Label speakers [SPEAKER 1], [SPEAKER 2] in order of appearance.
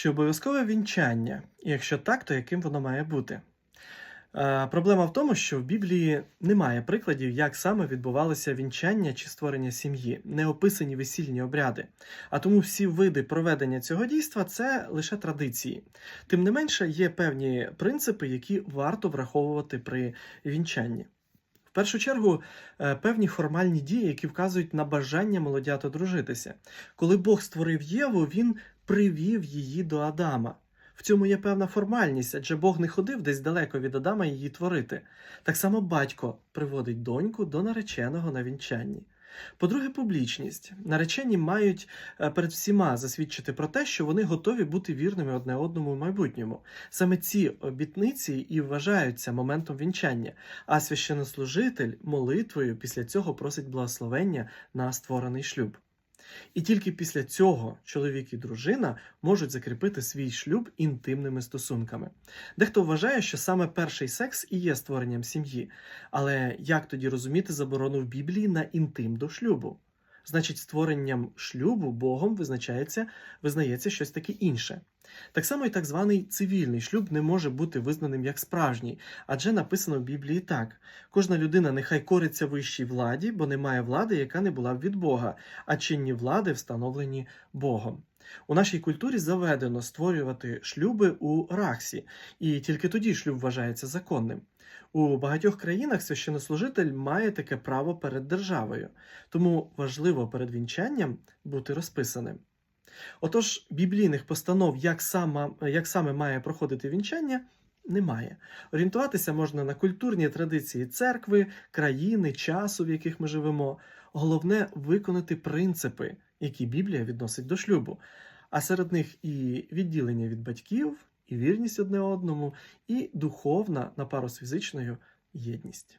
[SPEAKER 1] Чи обов'язкове вінчання? І якщо так, то яким воно має бути? Е, Проблема в тому, що в Біблії немає прикладів, як саме відбувалося вінчання чи створення сім'ї, не описані весільні обряди. А тому всі види проведення цього дійства це лише традиції. Тим не менше, є певні принципи, які варто враховувати при вінчанні. В першу чергу, е, певні формальні дії, які вказують на бажання молодят одружитися. Коли Бог створив Єву, він привів її до Адама. В цьому є певна формальність, адже Бог не ходив десь далеко від Адама її творити. Так само батько приводить доньку до нареченого на вінчанні. По-друге, публічність. Наречені мають е, перед всіма засвідчити про те, що вони готові бути вірними одне одному в майбутньому. Саме ці обітниці і вважаються моментом вінчання, а священнослужитель молитвою після цього просить благословення на створений шлюб. І тільки після цього чоловік і дружина можуть закріпити свій шлюб інтимними стосунками. Дехто вважає, що саме перший секс і є створенням сім'ї. Але як тоді розуміти заборону в Біблії на інтим до шлюбу? Значить, створенням шлюбу Богом визначається, визнається щось таке інше. Так само і так званий цивільний шлюб не може бути визнаним як справжній, адже написано в Біблії так: кожна людина нехай кориться вищій владі, бо немає влади, яка не була б від Бога, а чинні влади встановлені Богом. У нашій культурі заведено створювати шлюби у рахсі, і тільки тоді шлюб вважається законним. У багатьох країнах священнослужитель має таке право перед державою, тому важливо перед вінчанням бути розписаним. Отож, біблійних постанов, як, сама, як саме має проходити вінчання, немає. Орієнтуватися можна на культурні традиції церкви, країни, часу, в яких ми живемо. Головне виконати принципи, які Біблія відносить до шлюбу. А серед них і відділення від батьків, і вірність одне одному, і духовна на пару з фізичною єдність.